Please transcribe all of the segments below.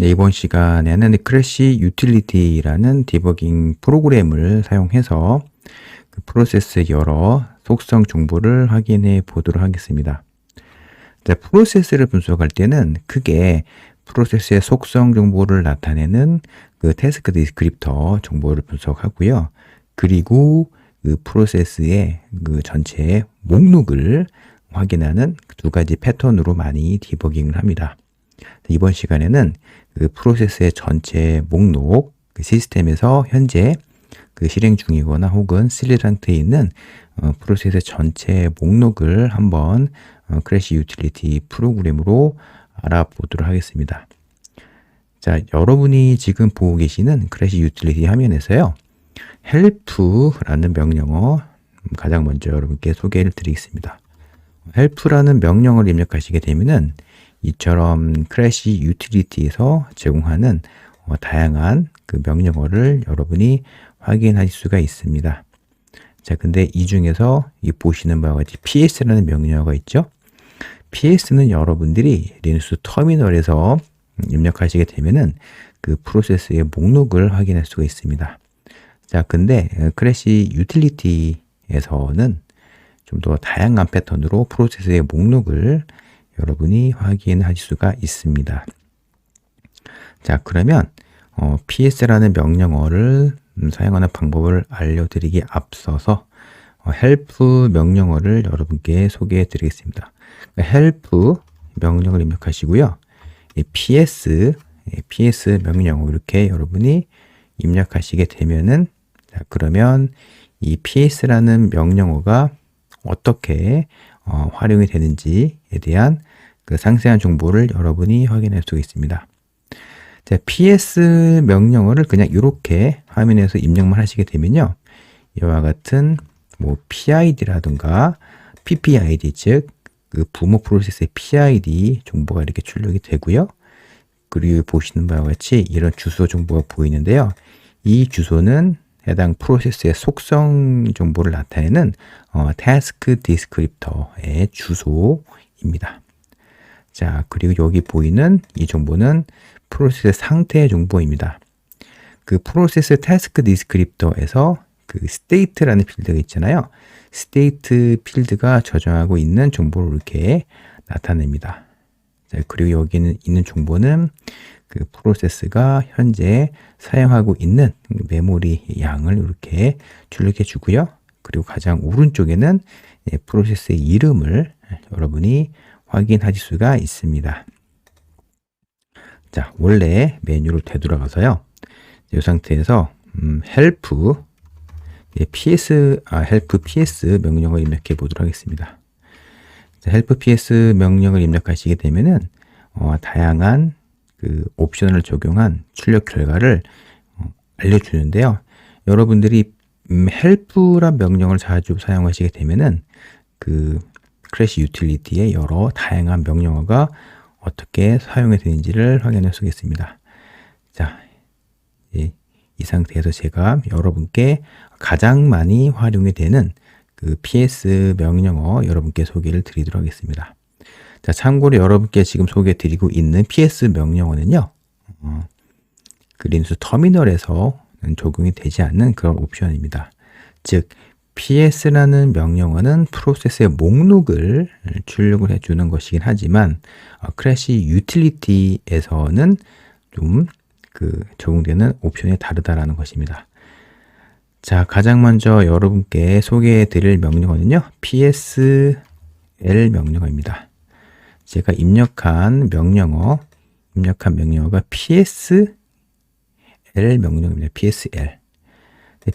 네, 이번 시간에는 크래시 유틸리티라는 디버깅 프로그램을 사용해서 그 프로세스의 여러 속성 정보를 확인해 보도록 하겠습니다. 자, 프로세스를 분석할 때는 크게 프로세스의 속성 정보를 나타내는 그 태스크 디스크립터 정보를 분석하고요. 그리고 그 프로세스의 그 전체 목록을 확인하는 두 가지 패턴으로 많이 디버깅을 합니다. 이번 시간에는 그 프로세스의 전체 목록, 그 시스템에서 현재 그 실행 중이거나 혹은 실리 상태에 있는 어, 프로세스 전체 목록을 한번 어, 크래시 유틸리티 프로그램으로 알아보도록 하겠습니다. 자, 여러분이 지금 보고 계시는 크래시 유틸리티 화면에서요. help라는 명령어 가장 먼저 여러분께 소개를 드리겠습니다. help라는 명령어를 입력하시게 되면은 이처럼 크래시 유틸리티에서 제공하는 어, 다양한 그 명령어를 여러분이 확인하실 수가 있습니다. 자, 근데 이 중에서 이 보시는 바와 같이 ps라는 명령어가 있죠. ps는 여러분들이 리눅스 터미널에서 입력하시게 되면은 그 프로세스의 목록을 확인할 수가 있습니다. 자, 근데 크래시 유틸리티에서는 좀 더 다양한 패턴으로 프로세스의 목록을 여러분이 확인하실 수가 있습니다. 자, 그러면 어, ps라는 명령어를 사용하는 방법을 알려드리기 앞서서 어, help 명령어를 여러분께 소개해 드리겠습니다. help 명령을 입력하시고요. ps, ps 명령어 이렇게 여러분이 입력하시게 되면은 자, 그러면 이 ps라는 명령어가 어떻게 어, 활용이 되는지에 대한 그 상세한 정보를 여러분이 확인할 수 있습니다. 자, ps 명령어를 그냥 이렇게 화면에서 입력만 하시게 되면요. 이와 같은 뭐 PID라든가 PPID 즉 그 부모 프로세스의 PID 정보가 이렇게 출력이 되고요. 그리고 보시는 바와 같이 이런 주소 정보가 보이는데요. 이 주소는 해당 프로세스의 속성 정보를 나타내는 어, task descriptor의 주소입니다. 자, 그리고 여기 보이는 이 정보는 프로세스 상태 정보입니다. 그 프로세스 태스크 디스크립터에서 그 state라는 필드가 있잖아요. state 필드가 저장하고 있는 정보를 이렇게 나타냅니다. 자, 그리고 여기는 있는 정보는 그 프로세스가 현재 사용하고 있는 메모리 양을 이렇게 출력해 주고요. 그리고 가장 오른쪽에는 예, 프로세스의 이름을 여러분이 확인하실 수가 있습니다. 자, 원래 메뉴로 되돌아가서요. 이 상태에서 음, help 예, ps 아 help ps 명령을 입력해 보도록 하겠습니다. 자, help ps 명령을 입력하시게 되면은 어, 다양한 그 옵션을 적용한 출력 결과를 어, 알려주는데요. 여러분들이 음, help란 명령을 자주 사용하시게 되면은 그 크래시 유틸리티의 여러 다양한 명령어가 어떻게 사용이 되는지를 확인할 수 있겠습니다. 자, 예, 이 상태에서 제가 여러분께 가장 많이 활용이 되는 그 PS 명령어 여러분께 소개를 드리도록 하겠습니다. 자, 참고로 여러분께 지금 소개해 드리고 있는 PS 명령어는요, 어, 그린스 터미널에서 적용이 되지 않는 그런 옵션입니다. 즉, ps라는 명령어는 프로세스의 목록을 출력을 해주는 것이긴 하지만 어, 크래시 유틸리티에서는 좀 그 적용되는 옵션이 다르다라는 것입니다. 자, 가장 먼저 여러분께 소개해 드릴 명령어는요. psl 명령어입니다. 제가 입력한 명령어, 입력한 명령어가 psl 명령입니다. psl.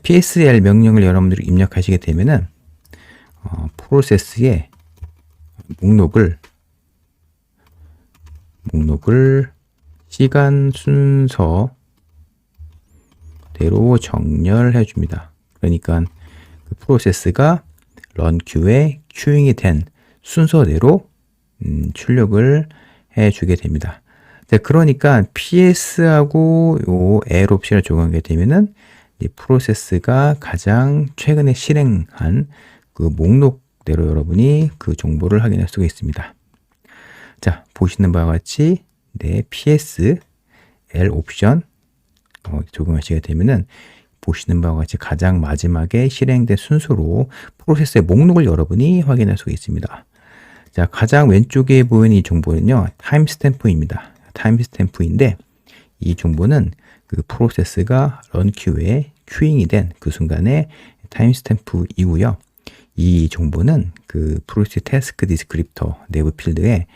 PSL 명령을 여러분들이 입력하시게 되면은 어, 프로세스의 목록을 목록을 시간 순서대로 정렬해 줍니다. 그러니까 그 프로세스가 런 큐에 큐잉이 된 순서대로 음, 출력을 해 주게 됩니다. 그러니까 PS하고 요 L 옵션을 적용하게 되면은 이 프로세스가 가장 최근에 실행한 그 목록대로 여러분이 그 정보를 확인할 수가 있습니다. 자, 보시는 바와 같이 네, PS L 옵션 어, 적용하시게 되면은 보시는 바와 같이 가장 마지막에 실행된 순서로 프로세스의 목록을 여러분이 확인할 수가 있습니다. 자, 가장 왼쪽에 보이는 이 정보는요, 타임스탬프입니다. 타임스탬프인데, 이 정보는 그 프로세스가 런큐에 큐잉이 된 그 순간에 타임스탬프이고요. 이 정보는 그 프로세스 태스크 디스크립터 내부 필드에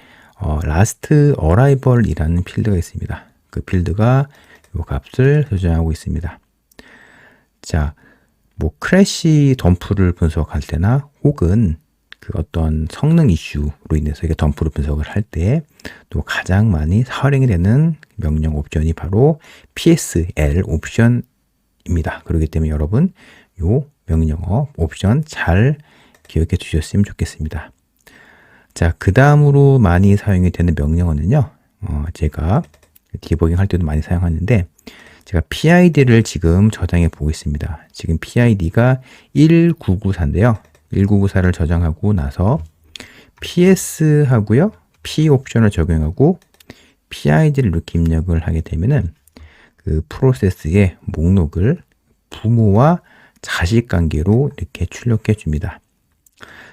어, last arrival이라는 필드가 있습니다. 그 필드가 이 값을 저장하고 있습니다. 자, 뭐 크래시 덤프를 분석할 때나 혹은 그 어떤 성능 이슈로 인해서 이게 덤프를 분석을 할 때 또 가장 많이 활용이 되는 명령 옵션이 바로 PSL 옵션입니다. 그렇기 때문에 여러분 요 명령어 옵션 잘 기억해 주셨으면 좋겠습니다. 자, 그 다음으로 많이 사용이 되는 명령어는요. 어, 제가 디버깅 할 때도 많이 사용하는데 제가 PID를 지금 저장해 보겠습니다. 지금 PID가 1994인데요. 1994를 저장하고 나서 PS 하고요. P 옵션을 적용하고 PID를 이렇게 입력을 하게 되면은 그 프로세스의 목록을 부모와 자식 관계로 이렇게 출력해 줍니다.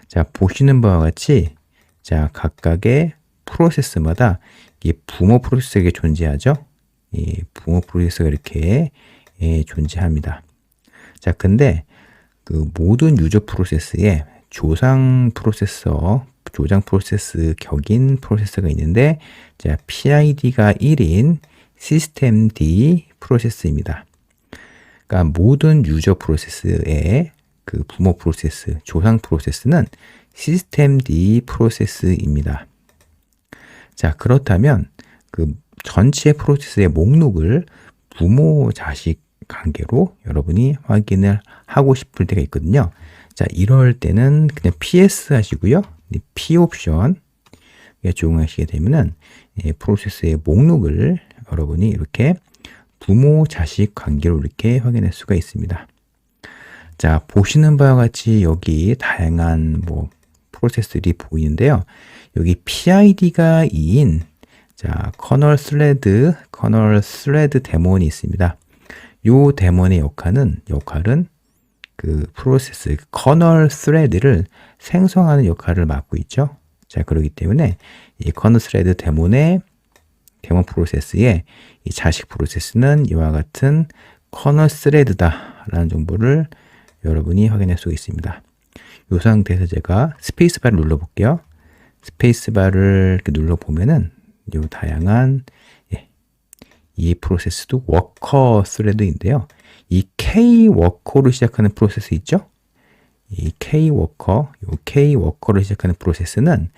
자, 보시는 바와 같이 자, 각각의 프로세스마다 이 부모 프로세스가 존재하죠. 이 부모 프로세스가 이렇게 예, 존재합니다. 자, 근데 그 모든 유저 프로세스에 조상 프로세서, 조장 프로세스 격인 프로세서가 있는데, 자, PID가 1인 시스템 D 프로세스입니다. 그러니까 모든 유저 프로세스의 그 부모 프로세스, 조상 프로세스는 시스템 D 프로세스입니다. 자, 그렇다면 그 전체 프로세스의 목록을 부모 자식 관계로 여러분이 확인을 하고 싶을 때가 있거든요. 자, 이럴 때는 그냥 PS 하시고요. P 옵션 적용하시게 되면은 예, 프로세스의 목록을 여러분이 이렇게 부모 자식 관계로 이렇게 확인할 수가 있습니다. 자, 보시는 바와 같이 여기 다양한 뭐 프로세스들이 보이는데요. 여기 PID가 2인 자, 커널 스레드, 커널 스레드 데몬이 있습니다. 요 데몬의 역할은 역할은 그 프로세스 커널 스레드를 생성하는 역할을 맡고 있죠. 자, 그렇기 때문에 이 커널 스레드 데몬의 데몬 프로세스의 이 자식 프로세스는 이와 같은 커널 스레드다라는 정보를 여러분이 확인할 수 있습니다. 이 상태에서 제가 스페이스바를 눌러볼게요. 스페이스바를 눌러보면은 요 다양한 예, 이 프로세스도 워커 스레드인데요. 이 K 워커로 시작하는 프로세스 있죠? 이 K 워커, 요 K 워커로 시작하는 프로세스는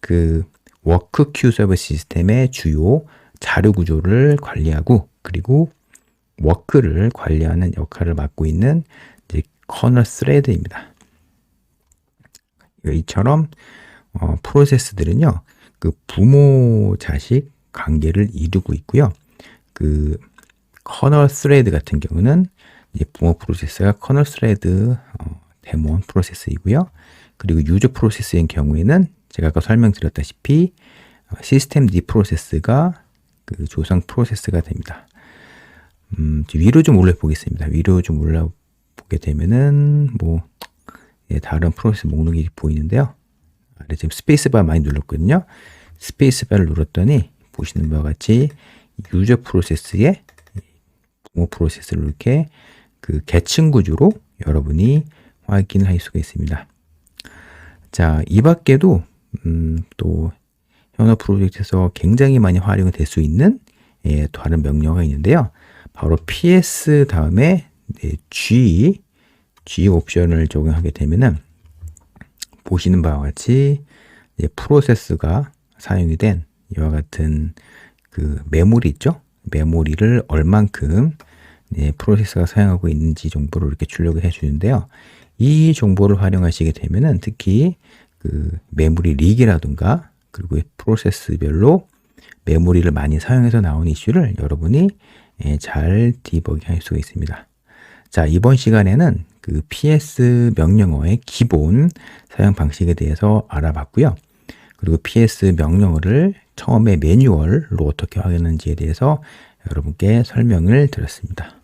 그 워크 큐 서버 시스템의 주요 자료 구조를 관리하고 그리고 워크를 관리하는 역할을 맡고 있는 이제 커널 스레드입니다. 이처럼 어, 프로세스들은요, 그 부모 자식 관계를 이루고 있고요. 그 커널 스레드 같은 경우는 이제 부모 프로세스가 커널 스레드 어, 데몬 프로세스이고요. 그리고 유저 프로세스인 경우에는 제가 아까 설명드렸다시피 어, 시스템 D 프로세스가 그 조상 프로세스가 됩니다. 음, 위로 좀 올려 보겠습니다. 위로 좀 올려보게 되면은 뭐 예, 다른 프로세스 목록이 보이는데요. 아래 지금 스페이스바 많이 눌렀거든요. 스페이스바를 눌렀더니 보시는 바와 같이 유저 프로세스의 부모 프로세스를 이렇게 그 계층 구조로 여러분이 확인할 수가 있습니다. 자, 이 밖에도 음, 또 현어 프로젝트에서 굉장히 많이 활용이 될 수 있는 예, 다른 명령어가 있는데요. 바로 PS 다음에 네, G G 옵션을 적용하게 되면은 보시는 바와 같이 프로세스가 사용이 된 이와 같은 그 메모리 있죠? 메모리를 얼만큼 네, 프로세스가 사용하고 있는지 정보를 이렇게 출력을 해 주는데요. 이 정보를 활용하시게 되면은 특히 그 메모리 릭이라든가 그리고 프로세스별로 메모리를 많이 사용해서 나온 이슈를 여러분이 예, 잘 디버깅 할 수가 있습니다. 자, 이번 시간에는 그 PS 명령어의 기본 사용 방식에 대해서 알아봤고요. 그리고 PS 명령어를 처음에 매뉴얼로 어떻게 확인하는지에 대해서 여러분께 설명을 드렸습니다.